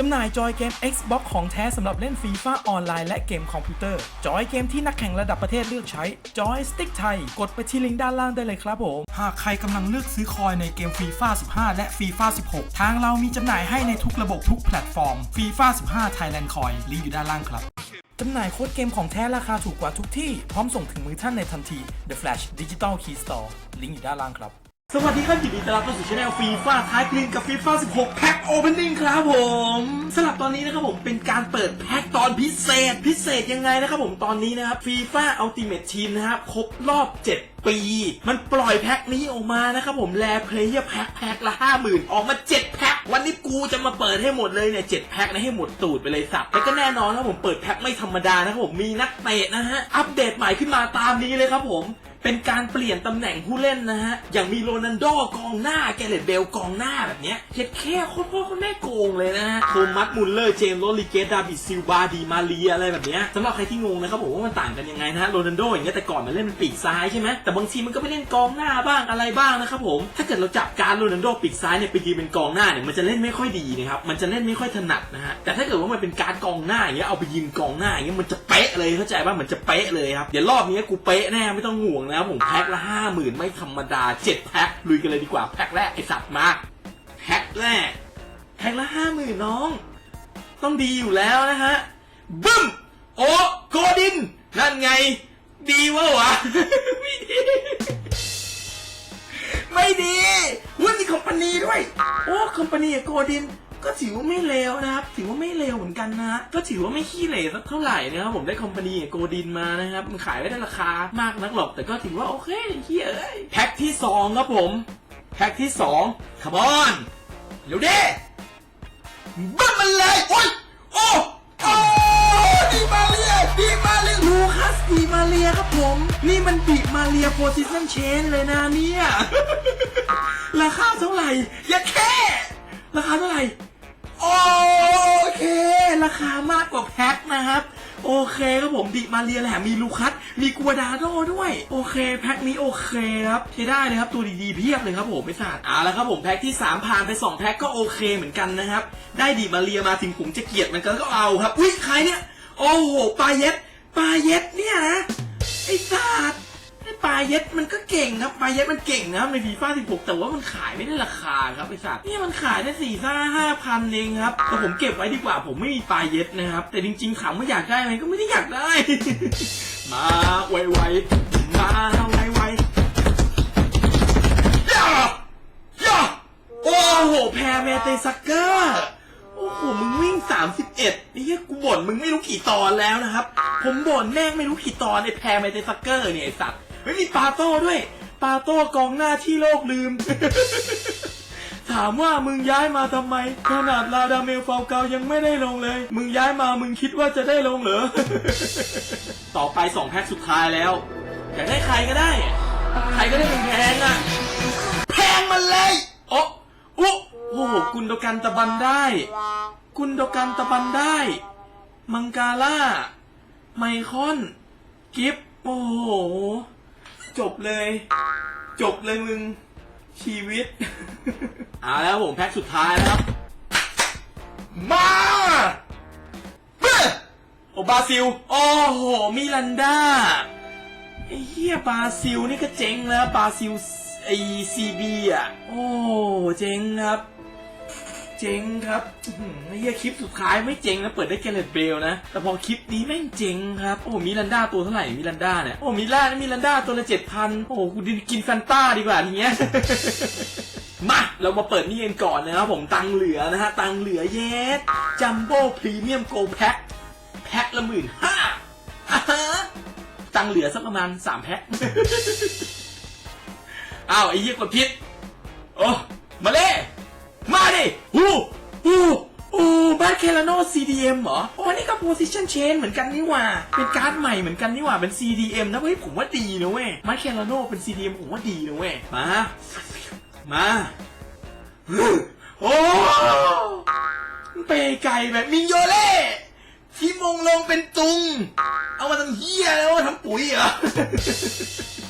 จำหน่ายจอยเกม Xbox ของแท้สำหรับเล่นฟีฟ่าออนไลน์และเกมคอมพิวเตอร์ จอยเกมที่นักแข่งระดับประเทศเลือกใช้ จอยสติ๊กไทย กดไปที่ลิงก์ด้านล่างได้เลยครับผม หากใครกำลังเลือกซื้อคอยในเกมฟีฟ่า15 และฟีฟ่า16 ทางเรามีจำหน่ายให้ในทุกระบบทุกแพลตฟอร์มฟีฟ่า15 Thailand Coin ลิงก์อยู่ด้านล่างครับจำหน่ายโค้ดเกมของแท้ราคาถูกกว่าทุกที่ พร้อมส่งถึงมือท่านในทันที The Flash Digital Key Store ลิงก์อยู่ด้านล่างครับ สวัสดีครับยินดีต้อนรับเข้าสู่ช anel ฟีฟ่าท้ายคลีนกับฟีฟ่า16 แพ็คโอเพนนิ่งครับผมสำหรับตอนนี้นะครับผมเป็นการเปิดแพ็คตอนพิเศษ พิเศษยังไงนะครับผมตอนนี้นะครับฟีฟ่าอัลติเม e ทีมนะครับครบรอบ 7ปีมันปล่อยแพ็คนี้ออกมานะครับผมแลเพลเยอร์แพ็คแพ็คละ50,000ออกมา7แพ็ควันนี้กูจะมาเปิดให้หมดเลยเนี่ย7แพ็คนะให้หมดตูดไปเลยสับแล้วก็แน่นอนครับผมเปิดแพ็คไม่ธรรมดานะครับผมมีนักเตะนะฮะอัปเดตใหม่ขึ้นมาตามนี้เลยครับผม เป็นการเปลี่ยนตำแหน่งผู้เล่นนะฮะ อย่างมีโรนัลโดกองหน้าแกเรตเบลกองหน้าแบบเนี้ยเฮ็ดแค่โคตรพ่อโคตรแม่โกงเลยนะฮะโทมัสมุลเลอร์ เจมส์โรลิเกสดาบิดซิลบาดีมาเรียอะไรแบบเนี้ยสำหรับใครที่งงนะครับผมว่ามันต่างกันยังไงนะฮะโรนัลโดอย่างเงี้ยแต่ก่อนมันเล่นเป็นปีกซ้ายใช่ไหมแต่บางทีมันก็ไปเล่นกองหน้าบ้างอะไรบ้างนะครับผมถ้าเกิดเราจับการโรนัลโดปีกซ้ายเนี่ยไปยืนเป็นกองหน้าเนี่ยมันจะเล่นไม่ค่อยดีนะครับมันจะเล่นไม่ค่อยถนัดนะฮะแต่ถ้าเกิดว่ามันเป็นการดกองหน้าอย่างเงี้ยเอาไปยืนกองหน้าอย่างเงี้ยมันจะเป๊ะเลยเข้าใจป่ะเหมือนจะเป๊ะเลยครับเดี๋ยวรอบนี้กูเป๊ะแน่ไม่ต้องห่วงนะครับผมแพ็คละห้าหมื่นไม่ธรรมดาเจ็ดแพ็คลุยกันเลยดีกว่าแพ็คแรกไอสัตว์มาแพ็คแรกแพ็คละห้าหมื่นน้อง ต้องดีอยู่แล้วนะฮะบึ้มโอ้โกดิน นั่นไง ดีวะวะไม่ดีไม่ดีหุ้นมีคอมพานีด้วย โอ้คอมพานีกับโกดิน ก็ถือว่าไม่เลวนะครับ ถือว่าไม่เลวเหมือนกันนะฮะก็ถือว่าไม่ขี้เหร่สักเท่าไหร่นะครับผมได้คอมพานีโกดินมานะครับมันขายไม่ได้ราคามากนักหรอกแต่ก็ถือว่าโอเคเฮียเอ้ยแพ็คที่สองครับผมแพ็คที่สองคามอนเร็วเด้บึ้มมันเลยโอ้ยโอ้โอ้ดีมาเรียดีมาเรียลูคัสดีมาเรียครับผม นี่มันดีมาเรียโพซิชันเชนเลยนะเนี่ย ราคาเท่าไหร่อย่าแค่ ราคาเท่าไหร่ ว่าแพ็คนะครับ โอเคครับผมดิมาเรียแหละมีลูคัสมีกัวดาโดด้วย โอเค แพ็คนี้โอเคครับใช้ได้เลยครับตัวดีๆเพียบเลยครับผมไม่สาดเอาละครับผมแพ็คที่ 3 ผ่านไป 2 แพ็คก็โอเคเหมือนกันนะครับ ได้ดิมาเรียมาถึงผมจะเกลียดมันก็เอาครับอุ้ยใครเนี่ย โอ้โหปลาเย็ดปลาเย็ดเนี่ยนะไอ้สัตว์ ปลาเย็ดมันก็เก่งครับปลาเย็ดมันเก่งนะครับในฟีฟ่า16 แต่ว่ามันขายไม่ได้ราคาครับไอ้สัตว์นี่มันขายได้สี่ซ่าห้าพันเองครับแต่ผมเก็บไว้ดีกว่าผมไม่มีปลาเย็ดนะครับ แต่จริงๆถามว่าอยากได้ไหมก็ไม่ได้อยากได้ มาไวๆมาไวๆย่าย่าโอ้โหแพรเมเตซักเกอร์โอ้โห มึงวิ่ง 31นี่กูบ่นมึงไม่รู้กี่ตอนแล้วนะครับ ผมบ่นแม่งไม่รู้กี่ตอนไอ้แพรไมเตซักเกอร์เนี่ยไอ้สัตว์ ไม่มีปาโต้ด้วย ปาโต้กองหน้าที่โลกลืม ถามว่ามึงย้ายมาทำไม ขนาดลาดาเมลฟาวเกายังไม่ได้ลงเลย มึงย้ายมามึงคิดว่าจะได้ลงเหรอ ต่อไปสองแพ็คสุดท้ายแล้วอยากได้ใครก็ได้ ใครก็ได้แพงอะ แพงมันเลยโอ้โอ้โอ้โหกุนโดกันตะบันได้ กุนโดกันตะบันได้ มังกาล่า ไมคอน กิฟโอ้โห จบเลย จบเลยมึง ชีวิต เอาแล้วผมแพ็คสุดท้ายนะครับ มาเบ้อโอบราซิล โอ้โห มิลันดาไอ้เหี้ยบราซิลนี่ก็เจ๋งแล้วบราซิลไอซีบีอะ โอ้เจ๋งครับ เจ๋งครับไอ้เหี้ยคลิปสุดท้ายไม่เจ๋งนะเปิดได้แกเลตเบลนะ แต่พอคลิปนี้แม่งเจ๋งครับ โอ้มิลันดาตัวเท่าไหร่มิลันดาเนี่ย โอ้มิลานมิลันดาตัวละเจ็ดพันโอ้กูกินแฟนต้าดีกว่าทีเนี้ยมาเรามาเปิดนี่กันก่อนนะครับผมตังเหลือนะฮะ ตังเหลือเยสจัมโบ้พรีเมียมโกลแพ็คแพ็คละหมื่นห้าตังเหลือสักประมาณสามแพ็คอ้าวไอ้เหี้ยกดพิษโอ้มาเลย ดิฮู้ฮู้โอ้บาร์เคลาโน CDM เหรอ โอ้นี่ก็ position change เหมือนกันนี่หว่า เป็นการ์ดใหม่เหมือนกันนี่หว่า เป็น CDM นะเว้ยผมว่าดีนะเว้ยมาร์เคลาโนเป็น CDM ผมว่าดีนะเว้ย มา มาโอ้เปไก่แบบมิงโยเล่ที่มงลงเป็นตุง เอามาทำเฮียแล้วทำปุ๋ยเหรอ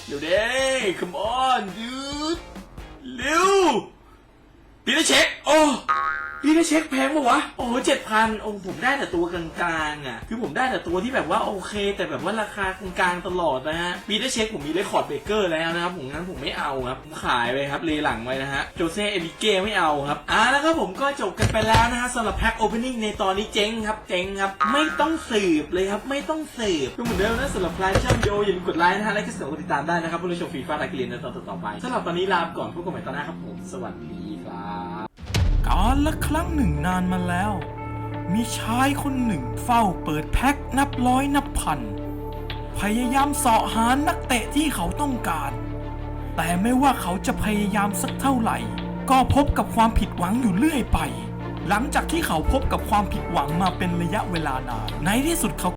เดี๋ยวเด้ come on dude เร็ว ปีเตอ พี่ได้เช็คแพงปะวะ โอ้เจ็ดพันโอ้ผมได้แต่ตัวกลางๆอะ คือผมได้แต่ตัวที่แบบว่าโอเค แต่แบบว่าราคากลางๆตลอดนะฮะมีได้เช็คผมมีได้คอร์ดเบเกอร์แล้วนะครับผมงั้นผมไม่เอาครับ ผมขายไปครับเลหลังไว้นะฮะ โจเซ่เอบิเก้ไม่เอาครับ อ่าแล้วก็ผมก็จบกันไปแล้วนะฮะสำหรับแพ็คโอเพนนิ่งในตอนนี้เจ๊งครับ เจ๊งครับ ไม่ต้องสืบเลยครับ ไม่ต้องสืบก็เหมือนเดิมนะสำหรับใครชอบวิดีโออย่าลืมกดไลค์นะฮะและก็กดติดตามได้นะครับเพื่อชมฟรีฟ้าไลค์เรียนในตอนต่อไปสำหรับตอนนี้ลาไปก่อนพบกันใหม่ตอนหน้าครับผมสวัสดีครับ กาลละครั้งหนึ่งนานมาแล้ว มีชายคนหนึ่งเฝ้าเปิดแพ็คนับร้อยนับพัน พยายามเสาะหานักเตะที่เขาต้องการ แต่ไม่ว่าเขาจะพยายามสักเท่าไหร่ ก็พบกับความผิดหวังอยู่เรื่อยไป หลังจากที่เขาพบกับความผิดหวังมาเป็นระยะเวลานานในที่สุดเขา